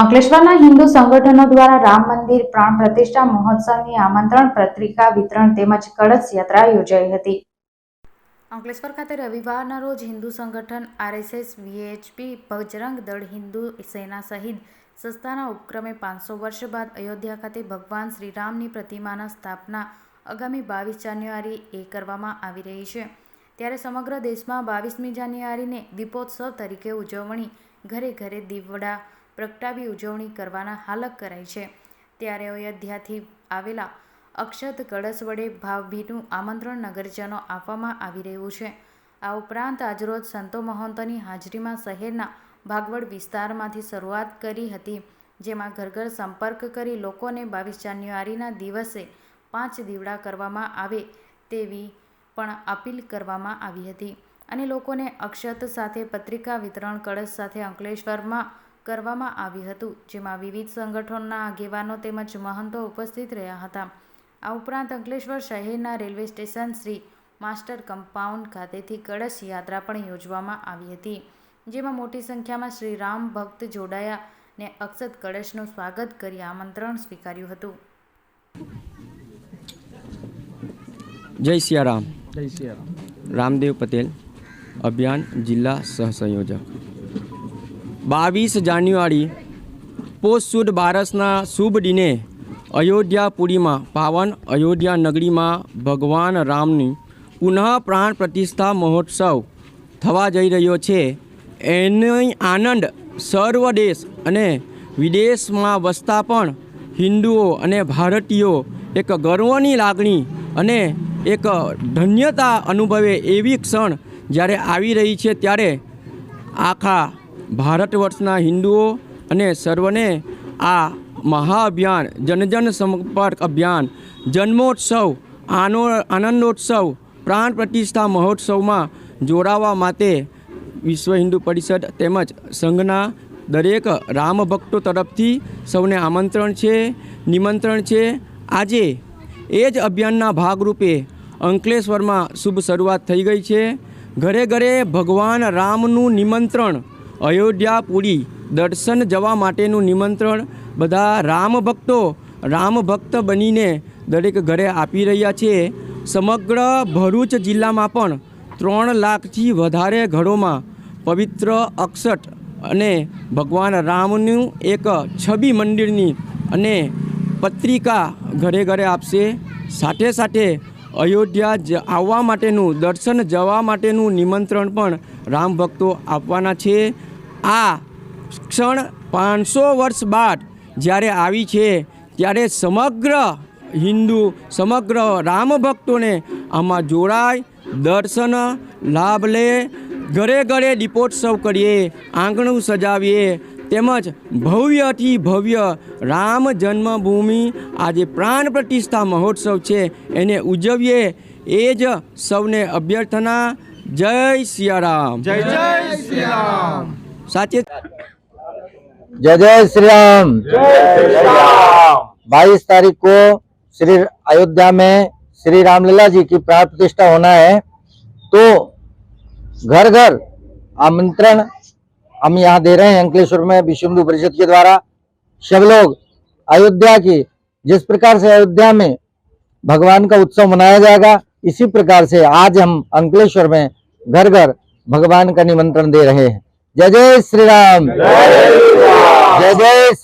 અંકલેશ્વરના હિન્દુ સંગઠનો દ્વારા રામ મંદિર પ્રાણ પ્રતિષ્ઠા મહોત્સવની આમંત્રણ પત્રિકા વિતરણ તેમજ કળશ યાત્રા યોજાઈ હતી. અંકલેશ્વર ખાતે રવિવારના રોજ હિન્દુ સંગઠન આરએસએસ, વીએચપી, બજરંગ દળ હિન્દુ સેના સહિત સંસ્થાના ઉપક્રમે પાંચસો વર્ષ બાદ અયોધ્યા ખાતે ભગવાન શ્રીરામની પ્રતિમાના સ્થાપના આગામી બાવીસ જાન્યુઆરી એ કરવામાં આવી રહી છે. ત્યારે સમગ્ર દેશમાં બાવીસમી જાન્યુઆરીને દીપોત્સવ તરીકે ઉજવણી ઘરે ઘરે દીવડા પ્રગટાવી ઉજવણી કરવાના હાલક કરાઈ છે. ત્યારે અયોધ્યાથી આવેલા અક્ષત કળશ વડે ભાવભીનું આમંત્રણ નગરજનો આપવામાં આવી રહ્યું છે. આ ઉપરાંત આજરોજ સંતો મહંતોની હાજરીમાં શહેરના ભાગવડ વિસ્તારમાંથી શરૂઆત કરી હતી, જેમાં ઘર ઘર સંપર્ક કરી લોકોને બાવીસ જાન્યુઆરીના દિવસે પાંચ દીવડા કરવામાં આવે તેવી પણ અપીલ કરવામાં આવી હતી. અને લોકોને અક્ષત સાથે પત્રિકા વિતરણ, કળશ સાથે અંકલેશ્વરમાં કરવામાં આવ્યું હતું જેમાં વિવિધ સંગઠનોના આગેવાનો તેમજ મહંતો ઉપસ્થિત રહ્યા હતા. આ ઉપરાંત અંકલેશ્વર શહેરના railway station Shri master compound ખાતેથી કળશ યાત્રા પણ યોજવામાં આવી હતી જેમાં મોટી સંખ્યામાં શ્રી રામ ભક્ત જોડાયા ને અક્ષત કળશનું સ્વાગત કરી આમંત્રણ સ્વીકાર્યું હતું. જય સિયારામ. જય સિયારામ. રામદેવ પટેલ અભિયાન જિલ્લા સહસંયોજક બાવીસ જાન્યુઆરી પોષ સુદ બારસના શુભ દિને અયોધ્યાપુરીમાં, પાવન અયોધ્યા નગરીમાં ભગવાન રામની પુનઃ પ્રાણ પ્રતિષ્ઠા મહોત્સવ થવા જઈ રહ્યો છે. એનો આનંદ સર્વ દેશ અને વિદેશમાં વસતા પણ હિન્દુઓ અને ભારતીયો એક ગર્વની લાગણી અને એક ધન્યતા અનુભવે એવી ક્ષણ જ્યારે આવી રહી છે ત્યારે આખા ભારત વર્ષના હિન્દુઓ અને સર્વને આ મહાઅભિયાન, જનજન સંપર્ક અભિયાન, જન્મોત્સવ, આનો, આનંદોત્સવ, પ્રાણ પ્રતિષ્ઠા મહોત્સવમાં જોડાવા માટે વિશ્વ હિન્દુ પરિષદ તેમજ સંઘના દરેક રામ ભક્તો તરફથી સૌને આમંત્રણ છે, નિમંત્રણ છે. આજે એ જ અભિયાનના ભાગરૂપે અંકલેશ્વરમાં શુભ શરૂઆત થઈ ગઈ છે. ઘરે ઘરે ભગવાન રામનું નિમંત્રણ અયોધ્યાપુરી દર્શન જવા માટેનું નિમંત્રણ બધા રામ ભક્તો, રામ ભક્ત બનીને દરેક ઘરે આપી રહ્યા છે. સમગ્ર ભરૂચ જિલ્લામાં પણ ત્રણ લાખથી વધારે ઘરોમાં પવિત્ર અક્ષટ અને ભગવાન રામનું એક છબી મંદિરની અને પત્રિકા ઘરે ઘરે આપશે. સાથે સાથે અયોધ્યા જ આવવા માટેનું દર્શન જવા માટેનું નિમંત્રણ પણ રામ ભક્તો આપવાના છે. આ ક્ષણ પાંચસો વર્ષ બાદ જ્યારે આવી છે, ત્યારે સમગ્ર હિન્દુ, સમગ્ર રામ ભક્તોને આમાં જોડાય, દર્શન, લાભ લે, ઘરે ઘરે દીપોત્સવ કરીએ, આંગણું સજાવીએ, તેમજ ભવ્યથી ભવ્ય રામ જન્મભૂમિ આજે પ્રાણ પ્રતિષ્ઠા મહોત્સવ છે, એને ઉજવીએ એ જ સૌને અભ્યર્થના. જય સિયારામ. જય જય શ્રીરામ સાચે जय जय श्री राम बाईस तारीख को श्री अयोध्या में श्री रामलीला जी की प्राण प्रतिष्ठा होना है। तो घर घर आमंत्रण हम यहाँ दे रहे हैं अंकलेश्वर में विश्व हिंदू परिषद के द्वारा। सब लोग अयोध्या की जिस प्रकार से अयोध्या में भगवान का उत्सव मनाया जाएगा, इसी प्रकार से आज हम अंकलेश्वर में घर घर भगवान का निमंत्रण दे रहे हैं। జయ జయ శ్రీరామ్. జయ జయ శ్రీరామ్.